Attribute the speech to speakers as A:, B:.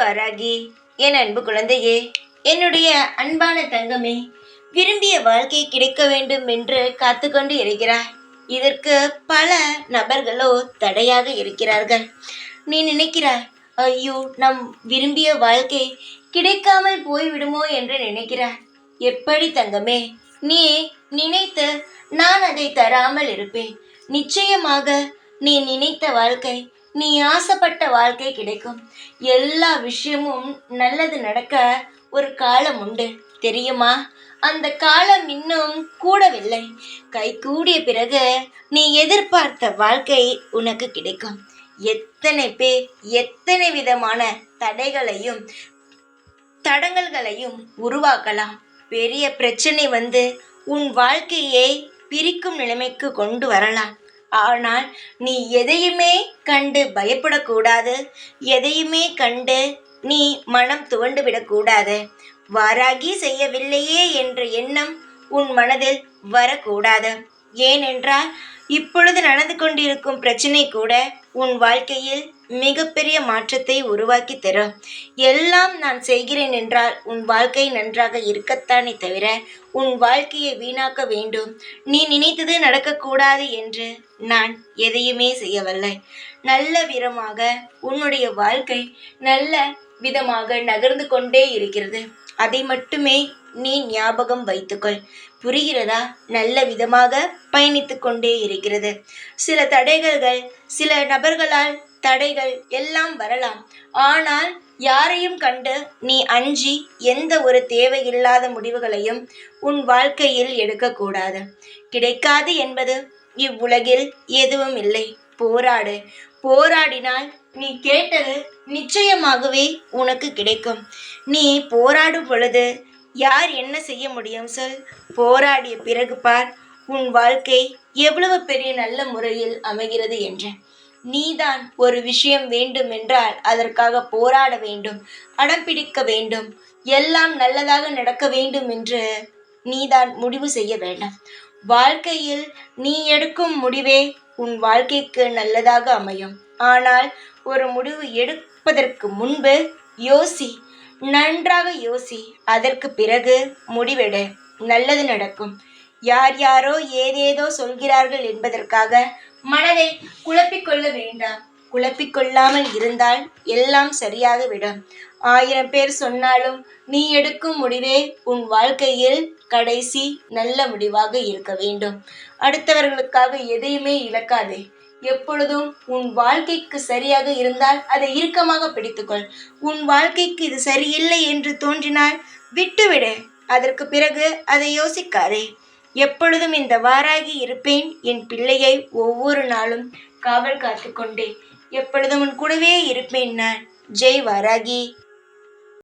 A: வாராகி என் அன்பு குழந்தையே என்னுடைய அன்பான தங்கமே விரும்பிய வாழ்க்கை கிடைக்க வேண்டும் என்று காத்துக்கொண்டு இருக்கிறாய். இதற்கு பல நபர்களோ தடையாக இருக்கிறார்கள். நீ நினைக்கிறாய் ஐயோ நம் விரும்பிய வாழ்க்கை கிடைக்காமல் போய்விடுமோ என்று நினைக்கிறாய். எப்படி தங்கமே நீ நினைத்து நான் அதை தராமல் இருப்பேன். நிச்சயமாக நீ நினைத்த வாழ்க்கை நீ ஆசைப்பட்ட வாழ்க்கை கிடைக்கும். எல்லா விஷயமும் நல்லது நடக்க ஒரு காலம் உண்டு. தெரியுமா? அந்த காலம் இன்னும் கூடவில்லை. கை கூடிய பிறகு நீ எதிர்பார்த்த வாழ்க்கை உனக்கு கிடைக்கும். எத்தனை பேர் எத்தனை விதமான தடைகளையும் தடங்கல்களையும் உருவாக்கலாம். பெரிய பிரச்சனை வந்து உன் வாழ்க்கையை பிரிக்கும் நிலைமைக்கு கொண்டு வரலாம். ஆனால் நீ எதையுமே கண்டு பயப்படக்கூடாது. எதையுமே கண்டு நீ மனம் துவண்டு விடக்கூடாது. வாராகி செய்யவில்லையே என்ற எண்ணம் உன் மனதில் வரக்கூடாது. ஏனென்றால் இப்பொழுது நடந்து கொண்டிருக்கும் பிரச்சனை கூட உன் வாழ்க்கையில் மிகப்பெரிய மாற்றத்தை உருவாக்கி தரும் எல்லாம் நான் செய்கிறேன் என்றால் உன் வாழ்க்கை நன்றாக இருக்கத்தானே தவிர உன் வாழ்க்கையை வீணாக்க வேண்டும். நீ நினைத்தது நடக்கக்கூடாது என்று நான் எதையுமே செய்யவில்லை. நல்ல விதமாக உன்னுடைய வாழ்க்கை நல்ல விதமாக நகர்ந்து கொண்டே இருக்கிறது. அதை மட்டுமே நீ ஞாபகம் வைத்துக்கொள். புரிகிறதா? நல்ல விதமாக பயணித்து கொண்டே இருக்கிறது. சில தடைகள்கள் சில நபர்களால் தடைகள் எல்லாம் வரலாம். ஆனால் யாரையும் கண்டு நீ அஞ்சி எந்த ஒரு தேவையில்லாத முடிவுகளையும் உன் வாழ்க்கையில் எடுக்கக்கூடாது. கிடைக்காது என்பது இவ்வுலகில் எதுவும் இல்லை. போராடு. போராடினால் நீ கேட்டது நிச்சயமாகவே உனக்கு கிடைக்கும். நீ போராடும் பொழுது யார் என்ன செய்ய முடியும் சொல். போராடிய பிறகு பார் உன் வாழ்க்கை எவ்வளவு பெரிய நல்ல முறையில் அமைகிறது என்று. நீதான் ஒரு விஷயம் வேண்டும் என்றால் அதற்காக போராட வேண்டும் அடம் பிடிக்க வேண்டும் எல்லாம் நல்லதாக நடக்க வேண்டும் என்று நீதான் முடிவு செய்ய வேண்டாம். வாழ்க்கையில் நீ எடுக்கும் முடிவே உன் வாழ்க்கைக்கு நல்லதாக அமையும். ஆனால் ஒரு முடிவு எடுப்பதற்கு முன்பு யோசி நன்றாக யோசி அதற்கு பிறகு முடிவெடு. நல்லது நடக்கும். யார் யாரோ ஏதேதோ சொல்கிறார்கள் என்பதற்காக மனதை குழப்பிக்கொள்ள வேண்டாம். குழப்பிக்கொள்ளாமல் இருந்தால் எல்லாம் சரியாக விடும். ஆயிரம் பேர் சொன்னாலும் நீ எடுக்கும் முடிவே உன் வாழ்க்கையில் கடைசி நல்ல முடிவாக இருக்க வேண்டும். அடுத்தவர்களுக்காக எதையுமே இழக்காதே. எப்பொழுதும் உன் வாழ்க்கைக்கு சரியாக இருந்தால் அதை இறுக்கமாக பிடித்துக்கொள். உன் வாழ்க்கைக்கு இது சரியில்லை என்று தோன்றினால் விட்டுவிடு. அதற்கு பிறகு அதை யோசிக்காதே. எப்பொழுதும் இந்த வாராகி இருப்பேன். என் பிள்ளையை ஒவ்வொரு நாளும் காவல் காத்து கொண்டேன் எப்பொழுதும் உன் கூடவே இருப்பேன் நான். ஜெய் வாராகி.